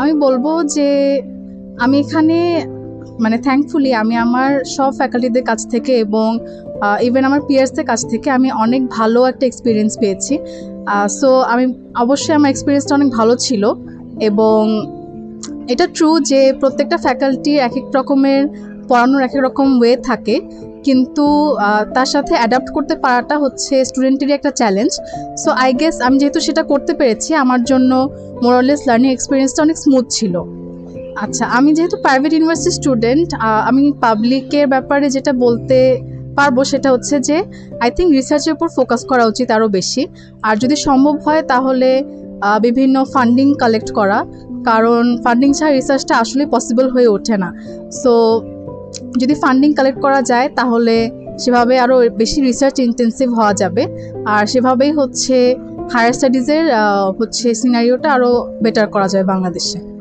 আমি বলব যে আমি এখানে মানে থ্যাঙ্কফুলি আমি আমার সব ফ্যাকাল্টিদের কাছ থেকে এবং ইভেন আমার পিয়ার্সদের কাছ থেকে আমি অনেক ভালো একটা এক্সপিরিয়েন্স পেয়েছি। সো আমি অবশ্যই আমার এক্সপিরিয়েন্সটা অনেক ভালো ছিল এবং এটা ট্রু যে প্রত্যেকটা ফ্যাকাল্টি এক এক রকমের পড়ানোর এক এক রকম ওয়ে থাকে। কিন্তু তার সাথে অ্যাডাপ্ট করতে পারাটা হচ্ছে স্টুডেন্টেরই একটা চ্যালেঞ্জ সো আই গেস আমি যেহেতু সেটা করতে পেরেছি, আমার জন্য মোরালেস লার্নিং এক্সপিরিয়েন্সটা অনেক স্মুথ ছিল। আচ্ছা আমি যেহেতু প্রাইভেট ইউনিভার্সিটি স্টুডেন্ট আমি পাবলিকের ব্যাপারে যেটা বলতে পারব সেটা হচ্ছে যে আই থিঙ্ক রিসার্চের উপর ফোকাস করা উচিত আরও বেশি। আর যদি সম্ভব হয় তাহলে বিভিন্ন ফান্ডিং কালেক্ট করা। কারণ ফান্ডিং ছাড়া রিসার্চটা আসলে পসিবল হয়ে ওঠে না। সো যদি ফান্ডিং কালেক্ট করা যায়, তাহলে সেভাবে আরও বেশি রিসার্চ ইন্টেন্সিভ হওয়া যাবে। আর সেভাবেই হচ্ছে হায়ার স্টাডিজের হচ্ছে সিনারিওটা আরও বেটার করা যায় বাংলাদেশে।